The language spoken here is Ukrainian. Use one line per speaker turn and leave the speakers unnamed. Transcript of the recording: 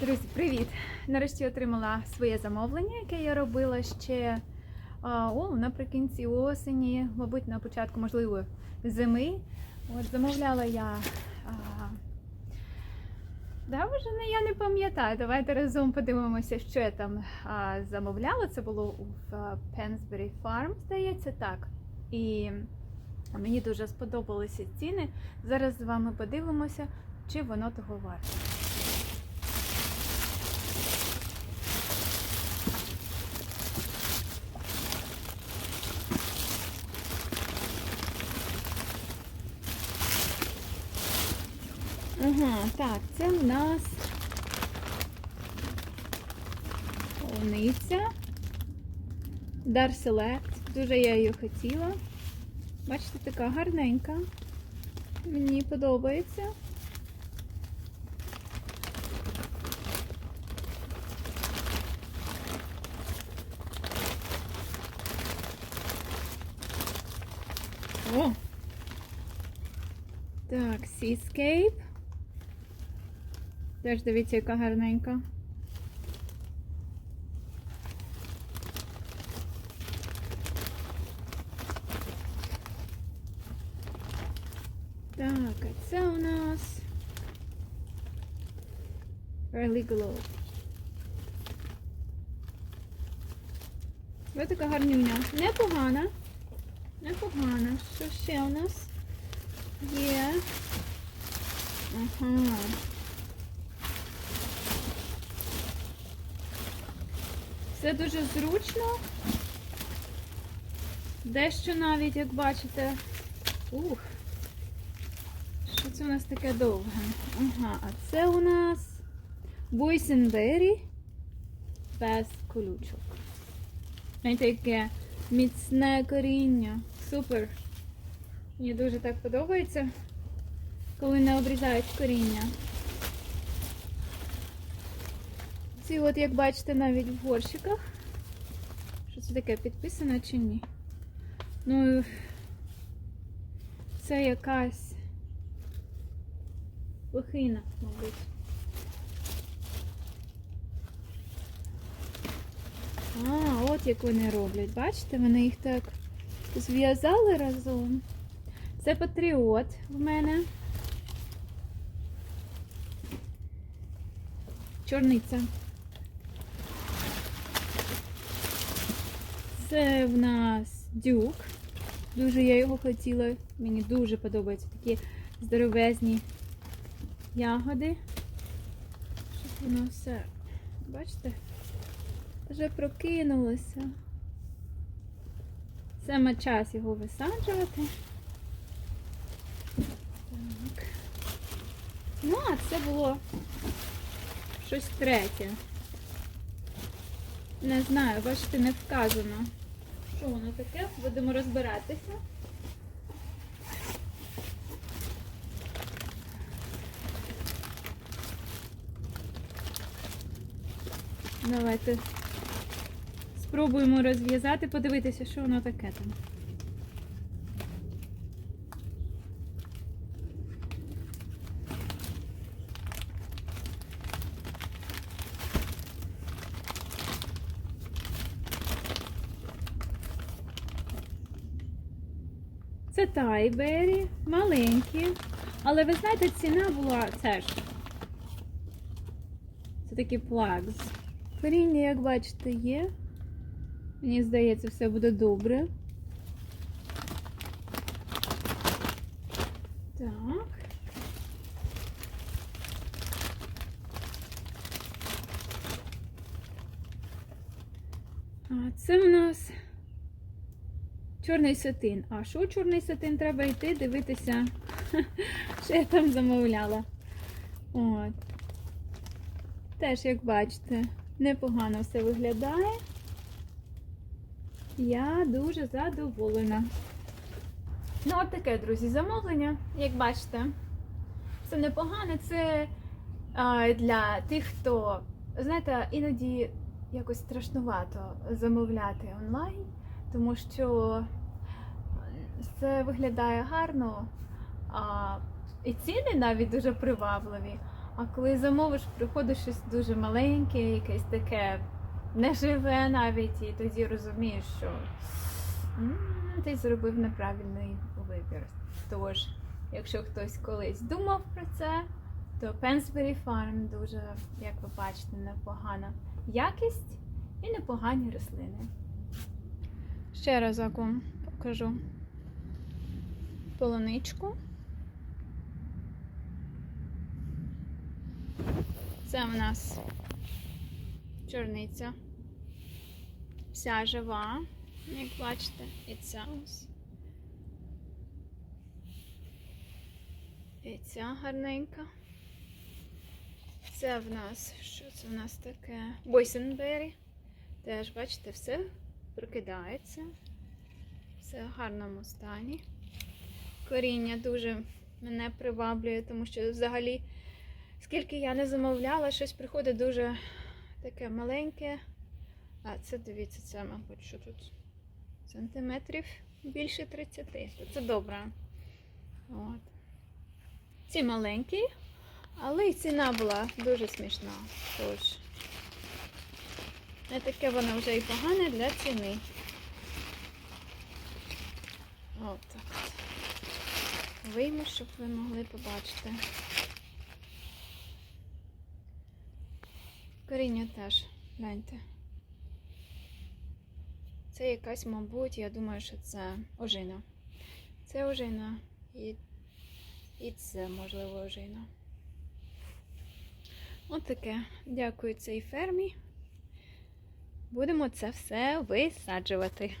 Друзі, привіт! Нарешті отримала своє замовлення, яке я робила ще о, наприкінці осені, мабуть, на початку, можливо, зими. От замовляла я. А, да, вже не, я не пам'ятаю. Давайте разом подивимося, що я там а, замовляла. Це було в Pensbury Farm, здається, так. І мені дуже сподобалися ціни. Зараз з вами подивимося, чи воно того варте. Ага, так, це в нас полуниця. Дар Select. Дуже я її хотіла. Бачите, така гарненька. Мені подобається. О! Так, Seascape. Теж дивіться, яка гарненька. Так, а це у нас Early Glow. Ось така гарнюня. Непогана. Непогана. Що ще у нас є? Ага. Все дуже зручно. Дещо навіть, як бачите. Ух. Що це у нас таке довге? Ага, а це у нас Бойсенбері без колючок. Знаєте, яке міцне коріння. Супер. Мені дуже так подобається, коли не обрізають коріння. Ці от, як бачите, навіть в горщиках. Що це таке, підписано чи ні? Ну, це якась лохина, мабуть. А, от як вони роблять. Бачите, вони їх так зв'язали разом. Це патріот в мене. Чорниця. Це в нас дюк. Дуже я його хотіла. Мені дуже подобаються такі здоровезні ягоди. Щоб воно все, бачите, вже прокинулося. Саме час його висаджувати. Так. Ну, а це було щось третє. Не знаю, бачите, не вказано. Що воно таке? Будемо розбиратися. Давайте спробуємо розв'язати, подивитися, що воно таке там. Тайбері, маленькі. Але ви знаєте, ціна була це ж. Це такі плагс. Коріння, як бачите, є. Мені здається, все буде добре. Так. А це у нас чорний сатин. А що чорний сатин? Треба йти дивитися, що я там замовляла. От. Теж, як бачите, непогано все виглядає. Я дуже задоволена. Ну, от таке, друзі, замовлення, як бачите, все непогано. Це а, для тих, хто, знаєте, іноді якось страшнувато замовляти онлайн, тому що це виглядає гарно, а, і ціни навіть дуже привабливі. А коли замовиш, приходить щось дуже маленьке, якесь таке неживе навіть, і тоді розумієш, що ти зробив неправильний вибір. Тож, якщо хтось колись думав про це, то Pensbury Farm дуже, як ви бачите, непогана якість і непогані рослини. Ще разок вам покажу полуничку. Це в нас чорниця. Вся жива, як бачите, і ця ось. І ця гарненька. Це в нас, що це в нас таке? Бойсенбері. Теж, бачите, все прокидається. Все в гарному стані. Коріння дуже мене приваблює, тому що взагалі, скільки я не замовляла, щось приходить дуже таке маленьке. А це дивіться, це, мабуть, що тут сантиметрів більше 30. То це добре. От. Ці маленькі, але й ціна була дуже смішна. Тож, не таке воно вже і погане для ціни. От так. Вийму, щоб ви могли побачити. Коріння теж, гляньте. Це якась, мабуть, я думаю, що це ожина. Це ожина і, і це, можливо, ожина. От таке. Дякую цій фермі. Будемо це все висаджувати.